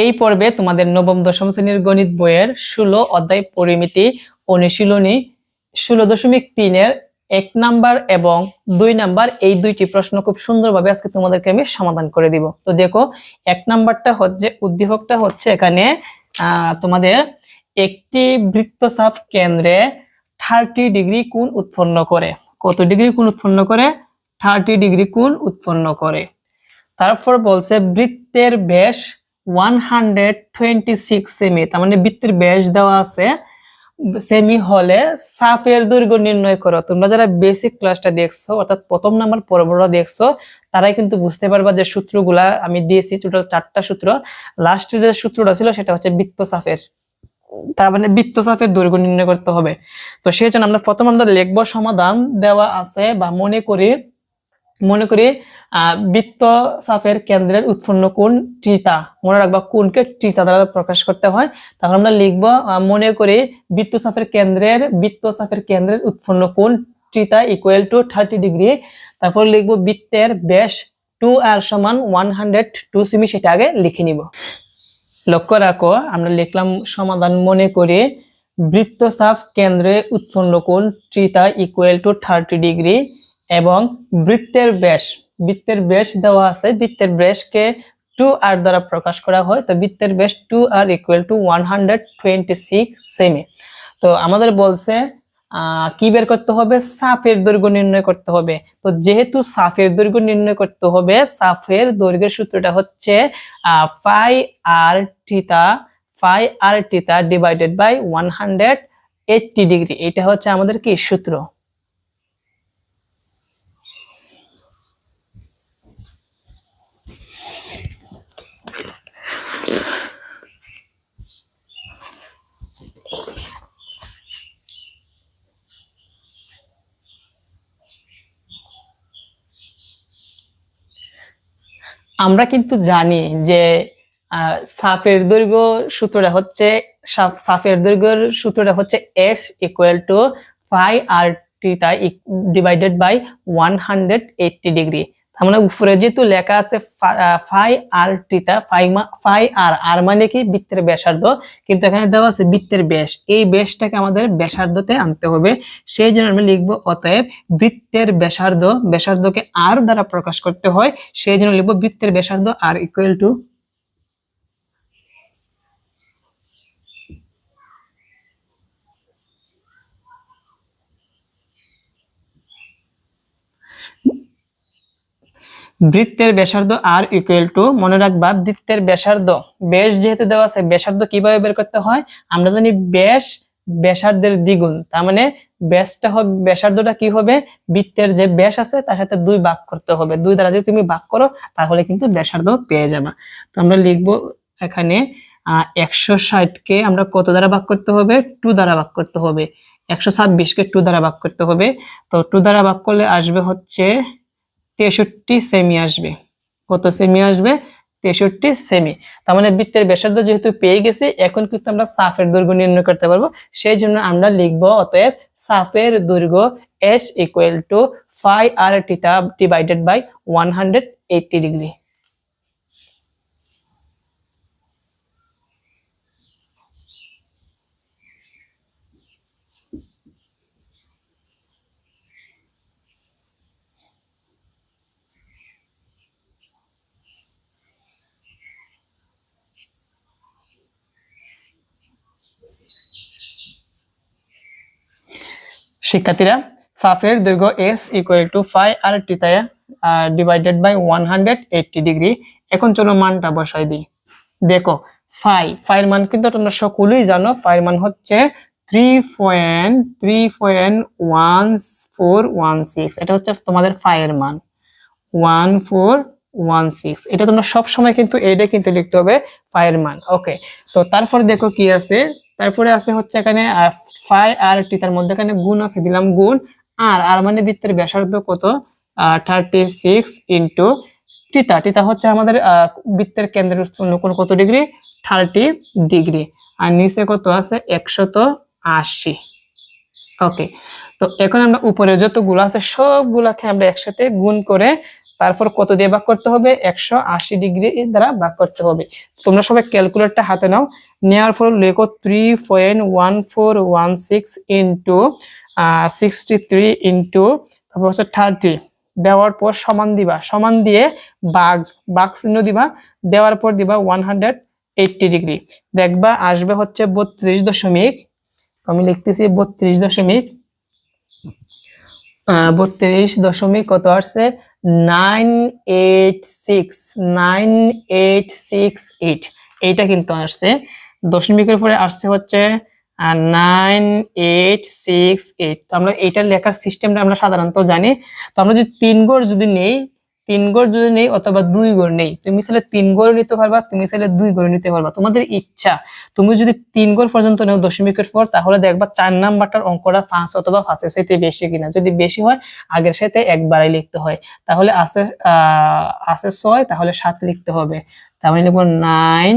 এই পর্বে তোমাদের নবম, দশম শ্রেণির গণিত বইয়ের ষোলো অধ্যায় পরিমিতি অনুশীলনী ষোলো দশমিক তিনের এক নাম্বার এবং দুই নাম্বার এই দুইটি প্রশ্ন খুব সুন্দরভাবে আজকে তোমাদেরকে আমি সমাধান করে দিব। তো দেখো, এক নাম্বারটা হচ্ছে, উদ্দীপকটা হচ্ছে এখানে তোমাদের একটি বৃত্তচাপ কেন্দ্রে থার্টি ডিগ্রি কোণ উৎপন্ন করে। কত ডিগ্রি কোণ উৎপন্ন করে? থার্টি ডিগ্রি কোণ উৎপন্ন করে। তারপর বলছে বৃত্তের ব্যাস ওয়ান হান্ড্রেড টোয়েন্টি সিক্স সেমি তার মানে বৃত্তের ব্যাস দেওয়া আছে। সেমি হলে সাফের দৈর্ঘ্য নির্ণয় করো। তোমরা যারা বেসিক ক্লাসটা দেখছ, অর্থাৎ প্রথম দেখছ, তারাই কিন্তু বুঝতে পারবা যে সূত্রগুলা আমি দিয়েছি টোটাল চারটা সূত্র। লাস্টের যে সূত্রটা ছিল, সেটা হচ্ছে বৃত্ত সাফের। তার মানে বৃত্ত চাপের দৈর্ঘ্য নির্ণয় করতে হবে। তো সেই জন্য আমরা প্রথম আমরা লিখব সমাধান দেওয়া আছে বা মনে করি মনে করি বৃত্ত চাপের কেন্দ্রের উৎপন্ন কোন টিতা মনে রাখবা কোনকে টিতা দ্বারা প্রকাশ করতে হয়। তাহলে আমরা লিখব মনে করি বৃত্ত চাপের কেন্দ্রের, বৃত্ত চাপের কেন্দ্রের উৎপন্ন কোন theta equal to thirty degree তারপর লিখব বৃত্তের ব্যাস টু আর সমান ওয়ান হান্ড্রেড টু সেমি সেটা আগে লিখে নিব। লক্ষ্য রাখো, আমরা লিখলাম সমাধান মনে করে বৃত্তচাপ কেন্দ্রে উৎপন্ন কোণ ত্রিতা ইকুয়াল টু থার্টি ডিগ্রি এবং বৃত্তের ব্যাস বৃত্তের ব্যাস দেওয়া আছে। বৃত্তের ব্যাসকে টু আর দ্বারা প্রকাশ করা হয়। তো বৃত্তের ব্যাস two R equal to one hundred twenty six semi তো আমাদের বলছে কি বের করতে হবে? সাফের দৈর্ঘ্য নির্ণয় করতে হবে। তো যেহেতু সাফের দৈর্ঘ্য নির্ণয় করতে হবে, সাফের দৈর্ঘ্যের সূত্রটা হচ্ছে pi R theta pi R theta divided by one hundred degree এটা হচ্ছে আমাদের কি? সূত্র। আমরা কিন্তু জানি যে সাফের দৈর্ঘ্য সূত্রটা হচ্ছে, সাফ- সাফের দৈর্ঘ্যের সূত্রটা হচ্ছে S equal to pi R theta divided by one hundred eighty degree তার মানে উপরে যেহেতু লেখা আছে ফাই আর টিতা ফাই আর আর মানে কি? বৃত্তের ব্যাসার্ধ। কিন্তু এখানে দেওয়া আছে বৃত্তের ব্যাস। এই ব্যাসটাকে আমাদের ব্যাসার্ধতে আনতে হবে। সেই জন্য আমরা লিখব, অতএব বৃত্তের ব্যাসার্ধ, ব্যাসার্ধকে আর দ্বারা প্রকাশ করতে হয়। সেই জন্য লিখব বৃত্তের ব্যাসার্ধ আর ইকুয়াল টু বৃত্তের ব্যাসার্ধ আর ইকুয়াল টু মনে রাখবা বৃত্তের ব্যাসার্ধ। ব্যাস যেহেতু দেওয়া আছে, ব্যাসার্ধ কীভাবে বের করতে হয়? আমরা জানি ব্যাস ব্যাসার্ধের দ্বিগুণ। তার মানে ব্যাসটা হবে, ব্যাসার্ধটা কি হবে? বৃত্তের যে ব্যাস আছে, তার সাথে দুই ভাগ করতে হবে। দুই দ্বারা যদি তুমি ভাগ করো, তাহলে কিন্তু ব্যাসার্ধ পেয়ে যাবা। তো আমরা লিখব এখানে একশো ষাটকে আমরা কত দ্বারা ভাগ করতে হবে? টু দ্বারা ভাগ করতে হবে। একশো ছাব্বিশকে টু দ্বারা ভাগ করতে হবে। তো টু দ্বারা ভাগ করলে আসবে হচ্ছে তেষট্টি সেমি আসবে। কত সেমি আসবে? তেষট্টি সেমি তার মানে বৃত্তের ব্যাসার্ধ যেহেতু পেয়ে গেছে, এখন কিন্তু আমরা সাফের দৈর্ঘ্য নির্ণয় করতে পারব। সেই জন্য আমরা লিখব অতএব সাফের দৈর্ঘ্য S equal to pi R theta divided by one hundred eighty degree শিক্ষার্থীরা, সাফের দৈর্ঘ্য S equal to pi R টিতায় divided by one hundred eighty degree এখন চলো মানটা বসাই দিই। দেখো ফাই ফাইয়ের মান কিন্তু তোমরা সকলেই জানো ফাইয়ের মান হচ্ছে three point three point one four one six এটা হচ্ছে তোমাদের ফাইয়ের মান। ওয়ান ফোর ওয়ান সিক্স এটা তোমরা সব সময় কিন্তু এইটা কিন্তু লিখতে হবে ফাইয়ের মান। ওকে তো তারপর দেখো কি আছে? তারপরে আছে হচ্ছে এখানে ফাই আর টি, তার মধ্যে এখানে গুণ আছে, দিলাম গুণ। আর আর মানে বৃত্তের ব্যাসার্ধ কত? Thirty six into theta theta হচ্ছে আমাদের বৃত্তের কেন্দ্রের কোণ কত ডিগ্রি? Thirty degree. আর নিচে কত আছে? একশত আশি। ওকে তো এখন আমরা উপরে যতগুলো আছে, সবগুলাকে আমরা একসাথে গুণ করে তারপর কত দিয়ে ভাগ করতে হবে? একশো আশি ডিগ্রি দ্বারা ভাগ করতে হবে। তোমরা সবাই ক্যালকুলেটরটা হাতে নাও। নেওয়ার পর লেখো three point one four one six into sixty three into তারপর হচ্ছে থার্টি দেওয়ার পর সমান দিবা। সমান দিয়ে বাঘ বাঘ চিহ্ন দিবা। দেওয়ার পর দিবা ওয়ান হান্ড্রেড ডিগ্রি। দেখবা, আসবে হচ্ছে বত্রিশ দশমিক, আমি লিখতেছি বত্রিশ দশমিক বত্রিশ দশমিক কত আসছে? Nine eight six, nine eight six eight. এইটা কিন্তু আসছে। দশমিকের পরে আসছে হচ্ছে নাইন এইট সিক্স এইট। তো আমরা এইটার লেখার সিস্টেমটা আমরা সাধারণত জানি। তো আমরা যদি তিন গড় যদি নেই তিন গড় যদি নেই অথবা দুই গড় নেই, তুমি চাইলে তিন গড় নিতে পারবা, তুমি চাইলে দুই গড় নিতে পারবা। তোমাদের ইচ্ছা, তুমি যদি তিন গড় পর্যন্ত নেও দশমিকের পর, তাহলে দেখবা চার নাম্বারটার অঙ্কটা পাঁচ অথবা পাঁচের সাথে বেশি কিনা। যদি বেশি হয়, আগের সাথে একবারই লিখতে হয়। তাহলে আছে আছে ছয়, তাহলে সাত লিখতে হবে। তাহলে লিখব nine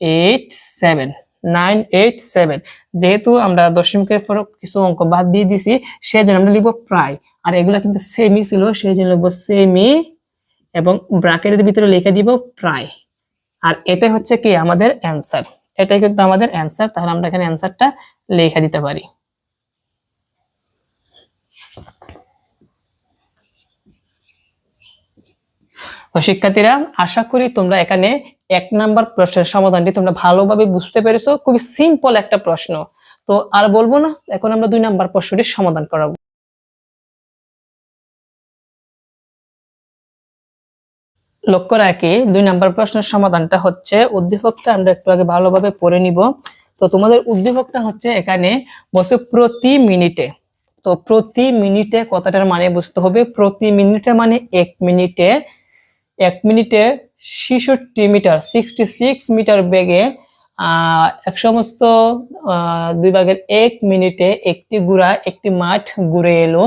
eight seven nine eight seven যেহেতু আমরা দশমিকের পর কিছু অঙ্ক বাদ দিয়ে দিছি সেই জন্য আমরা লিখব প্রায়। আর এগুলা কিন্তু সেমি ছিল সেই জন্য লিখব সেমি এবং ব্র্যাকেটের ভিতরে লিখে দিব প্রায়। আর এটা হচ্ছে কি আমাদের অ্যান্সার। এটাই কিন্তু আমাদের অ্যান্সার, তাহলে আমরা এখানে অ্যান্সারটা লিখে দিতে পারি। তো শিক্ষার্থীরা, আশা করি তোমরা এখানে এক নাম্বার প্রশ্নের সমাধানটি তোমরা ভালোভাবে বুঝতে পেরেছ। খুবই সিম্পল একটা প্রশ্ন। তো আর বলব না, এখন আমরা দুই নাম্বার প্রশ্নটির সমাধান করাবো। লক্ষ্য রাখি, দুই নাম্বার প্রশ্নের সমাধানটা হচ্ছে, উদ্দীপকটা আমরা একটু আগে ভালোভাবে পড়ে নিব। তো তোমাদের উদ্দীপকটা হচ্ছে এখানে, বসে প্রতি মিনিটে। তো প্রতি মিনিটে কথাটার মানে বুঝতে হবে, প্রতি মিনিটে মানে এক মিনিটে। এক মিনিটে ছেষট্টি মিটার সিক্সটি সিক্স মিটার বেগে এক সমস্ত দুই ভাগের এক মিনিটে একটি গুড়া, একটি মাঠ ঘুরে এলো।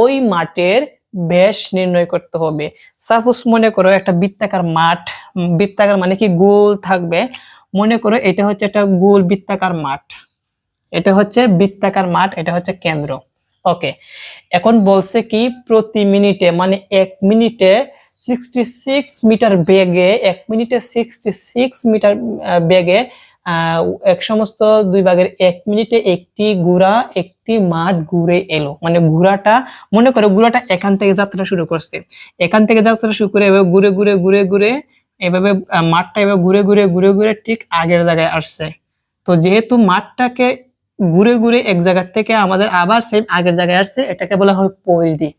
ওই মাঠের ব্যাস নির্ণয় করতে হবে। সাপোজ মনে করো একটা বৃত্তাকার মাঠ বৃত্তাকার মানে কি গোল থাকবে। মনে করো এটা হচ্ছে একটা গোল বৃত্তাকার মাঠ। এটা হচ্ছে বৃত্তাকার মাঠ এটা হচ্ছে কেন্দ্র। ওকে এখন বলছে কি প্রতি মিনিটে মানে এক মিনিটে সিক্সটি সিক্স মিটার বেগে এক মিনিটে সিক্সটি সিক্স মিটার আহ, বেগে এক সমস্ত দুই ভাগের এক মিনিটে একটি গুড়া, একটি মাঠ ঘুরে এলো। মানে ঘোড়াটা মনে করো ঘোড়াটা এখান থেকে যাত্রা শুরু করছে। এখান থেকে যাত্রা শুরু করে এভাবে ঘুরে ঘুরে ঘুরে ঘুরে এভাবে মাঠটা এভাবে ঘুরে ঘুরে ঘুরে ঘুরে ঠিক আগের জায়গায় আসছে। তো যেহেতু মাঠটাকে ঘুরে ঘুরে এক জায়গা থেকে আমাদের আবার সেম আগের জায়গায় আসছে, এটাকে বলা হয় পরিধি।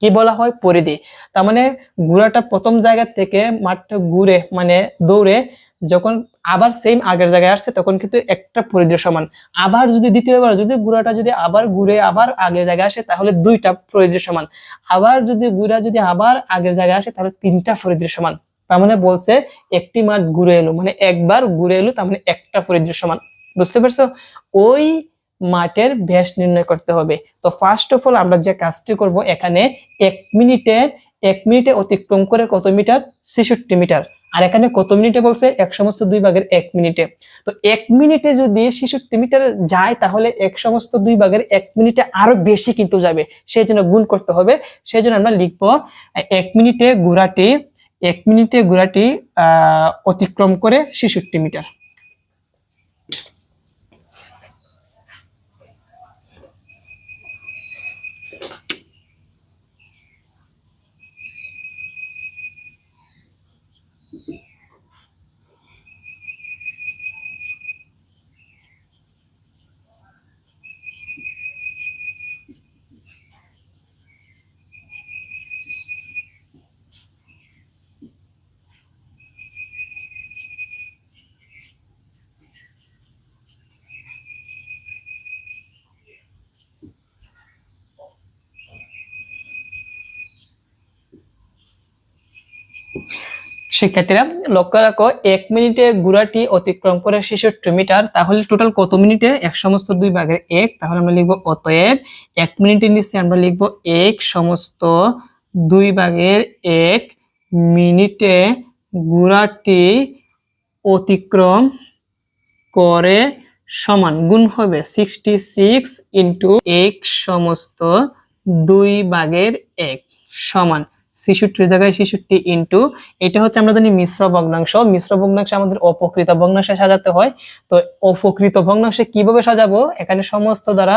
কি বলা হয়? পরিধি। তার মানে ঘোড়াটা প্রথম জায়গা থেকে মাঠটা ঘুরে মানে দৌড়ে যখন আবার সেম আগের জায়গায় আসছে, তখন কিন্তু একটা পরিধির সমান। আবার যদি দ্বিতীয়বার, যদি ঘোড়াটা যদি আবার ঘুরে আবার আগের জায়গায় আসে, তাহলে দুইটা পরিধির সমান। আবার যদি ঘোড়া যদি আবার আগের জায়গায় আসে, তাহলে তিনটা পরিধির সমান। তার মানে বলছে একটি মাঠ ঘুরে এলো মানে একবার ঘুরে এলো তার মানে একটা পরিধির সমান। বুঝতে পারছ? ওই মাঠের ব্যাস নির্ণয় করতে হবে। তো ফার্স্ট অফ অল আমরা যে কাজটি করব এখানে এক মিনিটে এক মিনিটে অতিক্রম করে কত মিটার? ছেষট্টি মিটার। আর এখানে কত মিনিটে বলছে? এক সমস্ত দুই ভাগের এক মিনিটে। তো এক মিনিটে যদি ছেষট্টি মিটার যায়, তাহলে এক সমস্ত দুই ভাগের এক মিনিটে আরও বেশি কিন্তু যাবে। সেই জন্য গুণ করতে হবে। সেই জন্য আমরা লিখব, এক মিনিটে ঘোড়াটি, এক মিনিটে ঘোড়াটি অতিক্রম করে ছেষট্টি মিটার। শিক্ষার্থীরা, লক্ষ্য রাখো, এক মিনিটে গুড়াটি অতিক্রম করে ছেষট্টি মিটার, তাহলে টোটাল কত মিনিটে? এক সমস্ত দুই ভাগের এক, তাহলে আমরা লিখব অতএব এক মিনিটের নিচে আমরা লিখব এক সমস্ত দুই ভাগের এক মিনিটে গুড়াটি অতিক্রম করে সমান, গুণ হবে সিক্সটি সিক্স ইন্টু এক সমস্ত দুই ভাগের এক সমান। ছেষট্টির জায়গায় ছেষট্টি ইন্টু এটা হচ্ছে আমরা জানি মিশ্র ভগ্নাংশ। মিশ্র ভগ্নাংশে আমাদের অপকৃত ভগ্নাংশে সাজাতে হয়। তো অপকৃত ভগ্নাংশে কীভাবে সাজাবো? এখানে সমস্ত দ্বারা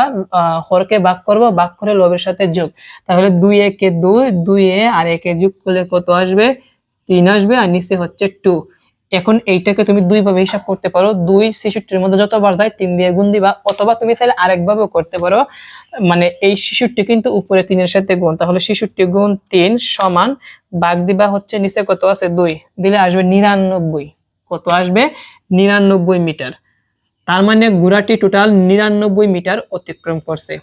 হরকে ভাগ করব, ভাগ করে লবের সাথে যোগ। তাহলে দুই একে দুই দুই এ আর একে যোগ করলে কত আসবে? তিন আসবে আর নিচে হচ্ছে টু এখন এইটাকে তুমি দুই ভাবে হিসাব করতে পারো। দুই শিশুটির মধ্যে যতবার যায় তিন দিয়ে গুণ দিবা, অথবা তুমি চাইলে আরেকভাবেও করতে পারো। মানে এই শিশুটি কিন্তু উপরে তিনের সাথে গুণ। তাহলে শিশুটি গুণ তিন সমান বাঘ দিবা হচ্ছে নিচে কত আছে দুই, দিলে আসবে নিরানব্বই। কত আসবে? নিরানব্বই মিটার। তার মানে ঘোড়াটি টোটাল নিরানব্বই মিটার অতিক্রম করছে।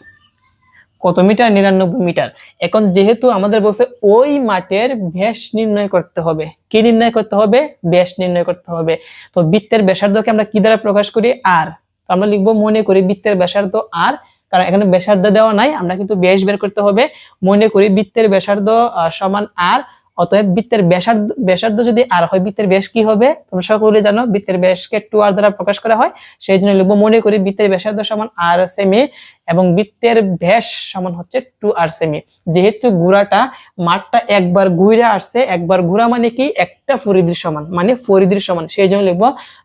কত মিটার? নিরানব্বই মিটার। এখন যেহেতু আমাদের বলছে ওই মাঠের ব্যাস নির্ণয় করতে হবে। কি নির্ণয় করতে হবে? ব্যাস নির্ণয় করতে হবে। তো বৃত্তের ব্যাসার্ধকে আমরা কি দ্বারা প্রকাশ করি? আর। আমরা লিখব মনে করি বৃত্তের ব্যাসার্ধ আর। কারণ এখানে ব্যাসার্ধ দেওয়া নাই, আমরা কিন্তু ব্যাস বের করতে হবে। মনে করি বৃত্তের ব্যাসার্ধ সমান আর। অতএব বৃত্তের ব্যাসার্ধ ব্যাসার্ধ যদি আর হয়, বৃত্তের ব্যাস কি হবে? তোমরা সকলে জানো, বৃত্তের ব্যাসকে টু আর দ্বারা প্রকাশ করা হয়। সেই জন্য লিখব, মনে করি বৃত্তের ব্যাসার্ধ সমান আর সেমি এবং বৃত্তের ব্যাস সমান হচ্ছে টু আর সেমি যেহেতু ঘোড়াটা মাঠটা একবার ঘুরে আসছে, একবার ঘোরা মানে কি? একটা ফরিদির সমান মানে ফরিদির সমান। সেই জন্য লিখব,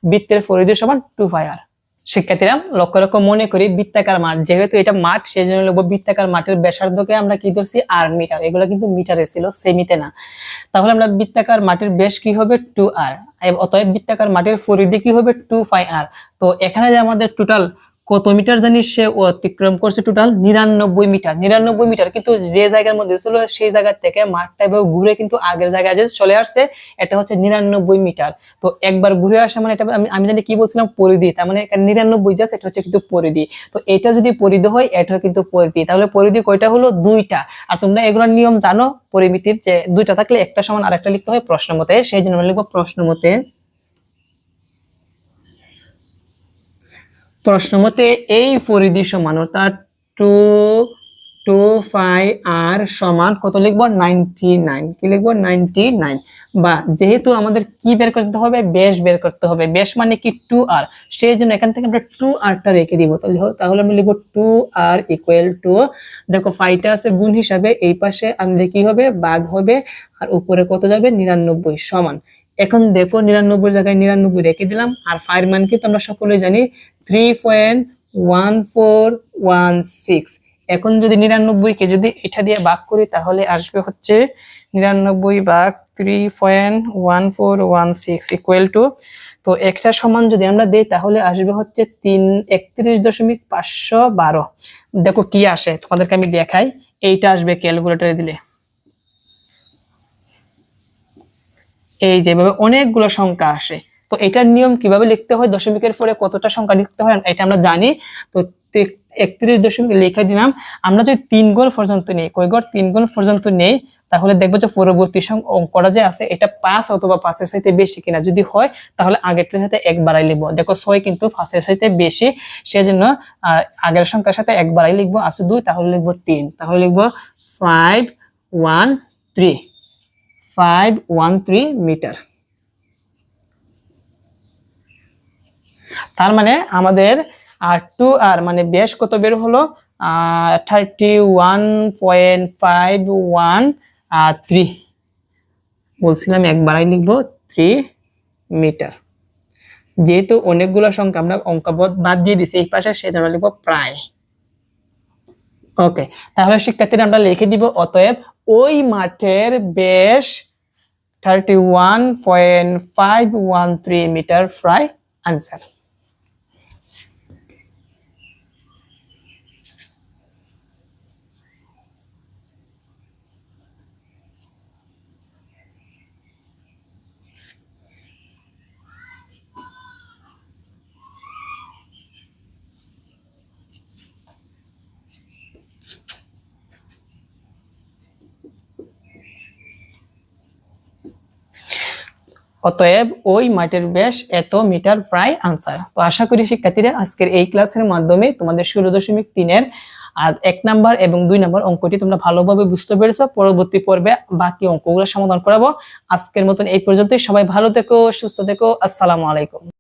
বৃত্তের ফরিদির সমান টু ফাই আর। শিক্ষার্থীরা লক্ষ্য লক্ষ্য মনে করি বৃত্তাকার মাঠ। যেহেতু এটা মাঠ সেই জন্য লিখব বৃত্তাকার মাঠের ব্যাসার্ধকে আমরা কি ধরছি? R metre. এগুলো কিন্তু মিটারে ছিল, সেমিতে না। তাহলে আমরা বৃত্তাকার মাঠের বেশ কি হবে? Two R. অতএব বৃত্তাকার মাঠের পরিধি কি হবে? Two pi R. তো এখানে যে আমাদের টোটাল কত মিটার জানিস সে অতিক্রম করছে টোটাল নিরানব্বই মিটার। নিরানব্বই মিটার, কিন্তু যে জায়গার মধ্যে ছিল, সেই জায়গা থেকে মাঠটা এবার ঘুরে কিন্তু আগের জায়গায় যে চলে আসছে, এটা হচ্ছে নিরানব্বই মিটার। তো একবার ঘুরে আসা মানে এটা আমি জানি কি বলছিলাম? পরিধি। তার মানে নিরানব্বই যাচ্ছে এটা হচ্ছে কিন্তু পরিধি। তো এটা যদি পরিধি হয় এটা কিন্তু পরিধি। তাহলে পরিধি কয়টা হলো? দুইটা। আর তোমরা এগুলোর নিয়ম জানো, পরিমিতির যে দুইটা থাকলে একটা সমান আর একটা লিখতে হয় প্রশ্ন মতে। সেই জন্য লিখব প্রশ্ন মতে। প্রশ্ন মতে এই পরিধি সমান অর্থাৎ টু টু ফাই আর সমান কত লিখব? Ninety nine. কি লিখব? Ninety nine. বা যেহেতু আমাদের কি বের করতে হবে? বেশ বের করতে হবে। বেশ মানে কি? Two R. সেই জন্য এখান থেকে আমরা টু আরটা রেখে দিব। তাহলে আমরা লিখব টু আর ইকুয়াল টু দেখো ফাইটা আছে গুণ হিসাবে এই পাশে আনলে কি হবে? বাঘ হবে। আর উপরে কত যাবে? নিরানব্বই সমান। এখন দেখো নিরানব্বই জায়গায় নিরানব্বই রেখে দিলাম। আর ফাইভ মান কি তোমরা সকলে জানি। Three point one four one six এখন যদি নিরানব্বই কে যদি এটা দিয়ে ভাগ করি, তাহলে আসবে হচ্ছে নিরানব্বই ভাগ three point one four one six equal to তো একটা সমান যদি আমরা দিই, তাহলে আসবে হচ্ছে তিন, একত্রিশ দশমিক পাঁচশো বারো। দেখো কি আসে, তোমাদেরকে আমি দেখাই। এইটা আসবে ক্যালকুলেটরে দিলে। এই যেভাবে অনেকগুলো সংখ্যা আসে। তো এটার নিয়ম কীভাবে লিখতে হয়? দশমিকের পরে কতটা সংখ্যা লিখতে হয়? এটা আমরা জানি। তো একত্রিশ দশমিক লিখে দিলাম। আমরা যদি তিন গোল পর্যন্ত নেই, কয় গড় তিন গোল পর্যন্ত নেই, তাহলে দেখব যে পরবর্তী অঙ্কটা যে আছে, এটা পাঁচ অথবা পাঁচের সাথে বেশি কিনা। যদি হয়, তাহলে আগেরটার সাথে এক বাড়াই লিখব। দেখো, ছয় কিন্তু পাঁচের সাথে বেশি। সেজন্য আগের সংখ্যার সাথে এক বাড়াই লিখব। আছে দুই, তাহলে লিখব তিন। তাহলে লিখব five one three five one three metre তার মানে আমাদের আর টু আর মানে বেশ কত বের হলো? Thirty one point five one three বলছিলাম একবারই লিখব থ্রি মিটার যেহেতু অনেকগুলো সংখ্যা, আমরা অঙ্ক বাদ- বাদ দিয়ে দিছি, এই পাশে সেই জন্য লিখব প্রায়। ওকে তাহলে শিক্ষার্থীরা আমরা লিখে দিব, অতএব ওই মাঠের বেশ thirty one point five one three metre প্রায় আনসার অতএব ওই মাটির ব্যাস এত মিটার প্রায় আনসার তো আশা করি শিক্ষার্থীরা আজকের এই ক্লাসের মাধ্যমে তোমাদের ষোলো দশমিক তিনের আর এক নাম্বার এবং দুই নাম্বার অঙ্কটি তোমরা ভালোভাবে বুঝতে পেরেছ। পরবর্তী পর্বে বাকি অঙ্কগুলো সমাধান করাবো। আজকের মতন এই পর্যন্তই। সবাই ভালো থেকো, সুস্থ থেকো। আসসালামু আলাইকুম।